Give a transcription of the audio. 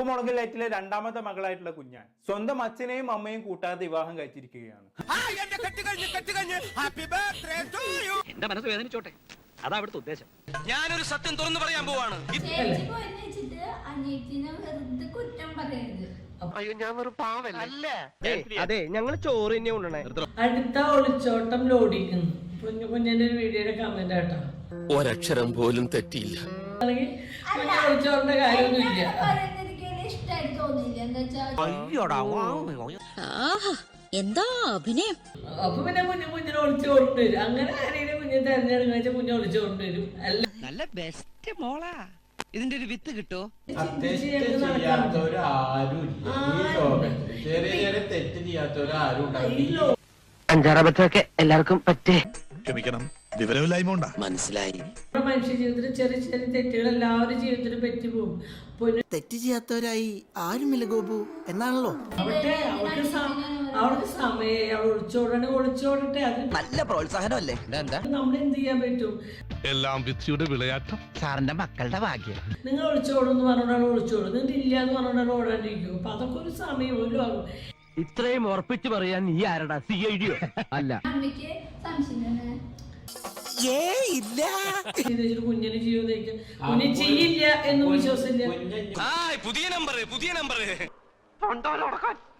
ചുവപ്പ് മുളക് ലൈറ്റിലെ രണ്ടാമത്തെ മകളായിട്ടുള്ള കുഞ്ഞാൻ സ്വന്തം അച്ഛനെയും അമ്മയും കൂട്ടാതെ വിവാഹം കഴിച്ചിരിക്കുകയാണ്. എന്റെ മനസ്സ് വേദനിച്ചോട്ടെ? അതാ അവിടുത്തെ ഉദ്ദേശം. ഞാനൊരു സത്യം തുറന്നു പറയാൻ പോവാണ്. അനിയത്തിനെ വെറുതെ കുറ്റം പറയരുത്. അതെ ഞങ്ങൾ ചോറ് തന്നെ കൊണ്ടുവണേ അടുത്ത ഒളിച്ചോട്ടം ലോഡിക്കുന്നു കുഞ്ഞു കുഞ്ഞിന്റെ ഒരു വീഡിയോയുടെ കമന്റ് ആട്ടോ. ഒരക്ഷരം പോലും തെറ്റിയില്ല. അല്ലെങ്കിൽ കുഞ്ഞു ഒളിച്ചോറിന്റെ കാര്യമൊന്നുമില്ല. ഇഷ്ടമായിട്ട് തോന്നിയില്ല. എന്താ എന്താ അഭിനയം? അപ്പൊ പിന്നെ കുഞ്ഞു കുഞ്ഞിനെ ഒളിച്ചോണ്ട് വരും അങ്ങനെ ആരെയും കുഞ്ഞിനെ തെരഞ്ഞെടുക്കുന്ന വെച്ചാൽ കുഞ്ഞു ഒളിച്ചോണ്ട് വരും അല്ല. നല്ല ബെസ്റ്റ് മോളാ. ഇതിന്റെ ഒരു വിത്ത് കിട്ടോ? അഞ്ചാറ് അഞ്ചാറബത്തൊക്കെ എല്ലാവർക്കും പറ്റേ. ക്ഷമിക്കണം. വിവരമില്ലായ്മ മനസ്സിലായി. നമ്മുടെ മനുഷ്യ ജീവിതത്തിൽ ചെറിയ ചെറിയ തെറ്റുകൾ എല്ലാവരും ജീവിതത്തിൽ പറ്റിപ്പോകും തെറ്റ് ചെയ്യാത്തവരായി ആരുമില്ല ഗോപു. എന്നാണല്ലോ? അവിടെ അവർക്ക് അവർക്ക് സമയം അവൾ ഒളിച്ചോടണേ ഒളിച്ചോടട്ടെ. അത് നല്ല പ്രോത്സാഹനമല്ലേ? നമ്മൾ എന്ത് ചെയ്യാൻ പറ്റും? എല്ലാം വിധിയുടെ വിളയാട്ടം. സാറിന്റെ മക്കളുടെ ഭാഗ്യം. നിങ്ങൾ ഒളിച്ചോടും എന്ന് പറഞ്ഞാൽ ഒളിച്ചോടും. നിങ്ങൾ ഇല്ല എന്ന് പറഞ്ഞാൽ ഓടാണ്ടിരിക്കും. അപ്പൊ അതൊക്കെ ഒരു സമയം ഒരു ആകും. ഇത്രയും ഉറപ്പിച്ചു പറയാൻ നീ ആരടാ? സി ഐ ഡിയോ അല്ല. അമ്മയ്ക്ക് സംശയം ഏ ഇല്ല. കുഞ്ഞിന് നയിക്കും കുഞ്ഞ് ചെയ്യില്ല എന്ന് വിശ്വസില്ല. പുതിയ നമ്പർ പുതിയ നമ്പർ